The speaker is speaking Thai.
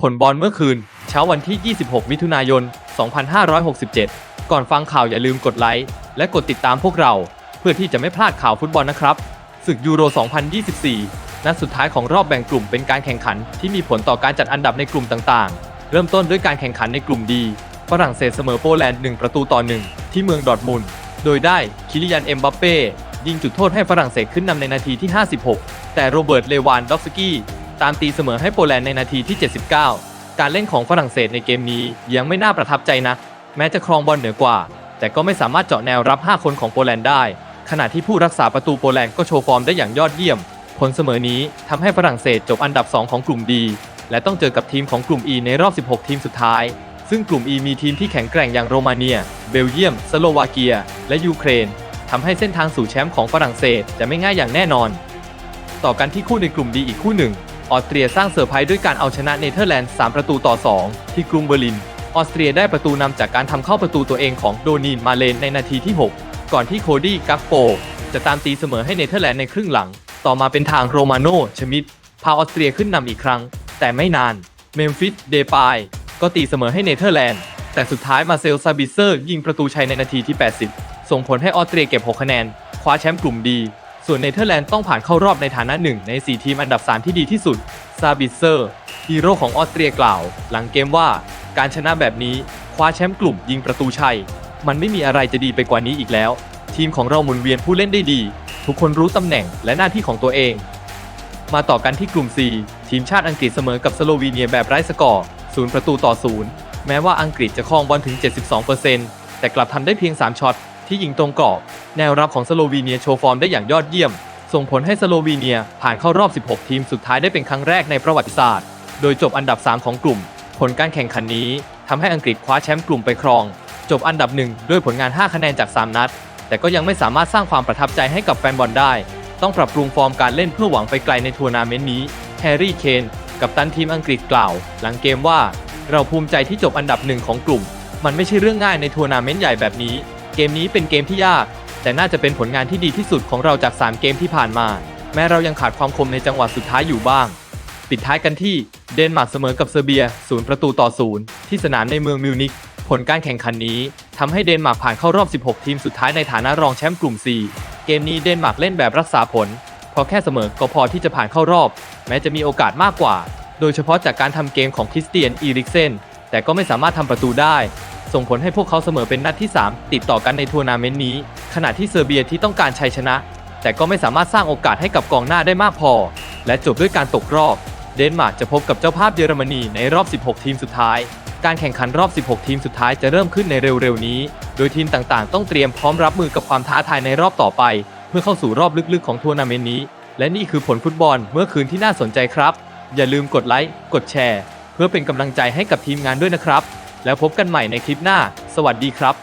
ผลบอลเมื่อคืน เช้าวันที่ 26 มิถุนายน 2567 ก่อนฟังข่าวอย่าลืมกดไลค์ และกดติดตามพวกเรา เพื่อที่จะไม่พลาดข่าวฟุตบอลนะครับศึกยูโร 2024 นัดสุดท้ายของรอบแบ่งกลุ่มเป็นการแข่งขันที่มีผลต่อการจัดอันดับในกลุ่มต่างๆ เริ่มต้นด้วยการแข่งขันในกลุ่มดีฝรั่งเศสเสมอโปแลนด์ 1 ประตูต่อ 1 ที่เมืองดอร์ทมุนด์โดยได้คิริยันเอ็มบัปเป้ยิงจุดโทษให้ฝรั่งเศสขึ้นนำในนาทีที่ 56 แต่โรเบิร์ตเลวานดอฟสกี้ ตามตีเสมอให้โปแลนด์ในนาทีที่ 79 การเล่นของฝรั่งเศสในเกมนี้ยังไม่น่าประทับใจนักแม้จะครองบอลเหนือกว่า แต่ก็ไม่สามารถเจาะแนวรับ 5 คนของโปแลนด์ได้ ขณะที่ผู้รักษาประตูโปแลนด์ก็โชว์ฟอร์มได้อย่างยอดเยี่ยม ผลเสมอนี้ทำให้ฝรั่งเศสจบอันดับ 2 ของกลุ่มดีและต้องเจอกับทีมของกลุ่ม E ในรอบ 16 ทีมสุดท้าย ซึ่งกลุ่ม E มีทีมที่แข็งแกร่งอย่างโรมาเนีย เบลเยียม สโลวาเกีย และยูเครนทำให้เส้นทางสู่แชมป์ของฝรั่งเศสจะไม่ง่ายอย่างแน่นอน ต่อกันที่คู่ในกลุ่มดีอีกคู่หนึ่ง ออสเตรียสร้างเซอร์ไพรส์ด้วยการเอาชนะเนเธอร์แลนด์ 3 ประตูต่อ 2 ที่กรุงเบอร์ลิน ออสเตรียได้ประตูนำจากการทำเข้าประตูตัวเองของโดนีนมาเลนในนาทีที่ 6 ก่อนที่โคดี้กักโป จะตามตีเสมอให้เนเธอร์แลนด์ในครึ่งหลัง ต่อมาเป็นทางโรมาโนชมิดพาออสเตรียขึ้นนำอีกครั้ง แต่ไม่นาน เมมฟิสเดปายก็ตีเสมอให้เนเธอร์แลนด์ แต่สุดท้ายมาเซลซาบิเซอร์ยิงประตูชัยในนาทีที่ 80 ส่งผลให้ออสเตรียเก็บ 6 คะแนน คว้าแชมป์กลุ่มดี ส่วนเนเธอร์แลนด์ต้องผ่านเข้ารอบในฐานะหนึ่งใน 4 ทีมอันดับ 3 ที่ดีที่สุด ซาบิเซอร์ฮีโร่ของออสเตรียกล่าว หลังเกมว่าการชนะแบบนี้คว้าแชมป์กลุ่มยิงประตูชัย มันไม่มีอะไรจะดีไปกว่านี้อีกแล้ว ทีมของเราหมุนเวียนผู้เล่นได้ดี ทุกคนรู้ตำแหน่งและหน้าที่ของตัวเอง มาต่อกันที่กลุ่ม4ทีมชาติอังกฤษเสมอกับสโลวีเนียแบบไร้สกอร์0ประตูต่อ0แม้ว่าอังกฤษจะครองบอลถึง 72%แต่กลับทำได้เพียง 3 ช็อต ที่ยิงตรงกรอบ แนวรับของสโลวีเนียโชว์ฟอร์มได้อย่างยอดเยี่ยม ส่งผลให้สโลวีเนียผ่านเข้ารอบ 16 ทีมสุดท้ายได้เป็นครั้งแรกในประวัติศาสตร์ โดยจบอันดับ 3 ของกลุ่ม ผลการแข่งขันนี้ทำให้อังกฤษคว้าแชมป์กลุ่มไปครอง จบอันดับหนึ่งด้วยผลงาน 5 คะแนนจาก 3 นัด แต่ก็ยังไม่สามารถสร้างความประทับใจให้กับแฟนบอลได้ ต้องปรับปรุงฟอร์มการเล่นเพื่อหวังไปไกลในทัวร์นาเมนต์นี้แฮร์รี่เคนกับตันทีมอังกฤษกล่าว หลังเกมว่า เราภูมิใจที่จบอันดับหนึ่งของกลุ่ม มันไม่ใช่เรื่องง่ายในทัวร์นาเมนต์ใหญ่แบบนี้ เกมนี้เป็นเกมที่ยาก แต่น่าจะเป็นผลงานที่ดีที่สุดของเราจาก 3 เกมที่ผ่านมา แม้เรายังขาดความคมในจังหวะสุดท้ายอยู่บ้าง ปิดท้ายกันที่เดนมาร์กเสมอกับเซอร์เบียศูนย์ประตูต่อศูนย์ที่สนามในเมืองมิวนิกผลการแข่งขันนี้ทำให้เดนมาร์กผ่านเข้ารอบ 16 ทีมสุดท้ายในฐานะรองแชมป์กลุ่ม 4 เกมนี้เดนมาร์กเล่นแบบรักษาผลพราะแค่เสมอก็พอที่จะผ่านเข้ารอบ แม้จะมีโอกาสมากกว่า โดยเฉพาะจากการทำเกมของคริสเตียนอีริกเซน แต่ก็ไม่สามารถทำประตูได้ ส่งผลให้พวกเขาเสมอเป็นนัดที่ 3 ติดต่อกันในทัวร์นาเมนต์นี้ ขณะที่เซอร์เบียที่ต้องการชัยชนะ แต่ก็ไม่สามารถสร้างโอกาสให้กับกองหน้าได้มากพอ และจบด้วยการตกรอบ เดนมาร์กจะพบกับเจ้าภาพเยอรมนีในรอบ 16 ทีมสุดท้าย การแข่งขันรอบ 16 ทีมสุดท้ายจะเริ่มขึ้นในเร็วๆนี้ โดยทีมต่างๆ ต้องเตรียมพร้อมรับมือกับความท้าทายในรอบต่อไป เพื่อเข้าสู่รอบลึกๆของทัวร์นาเมนต์นี้ และนี่คือผลฟุตบอลเมื่อคืนที่น่าสนใจครับ อย่าลืมกดไลค์ กดแชร์ เพื่อเป็นกำลังใจให้กับทีมงานด้วยนะครับ แล้วพบกันใหม่ในคลิปหน้า สวัสดีครับ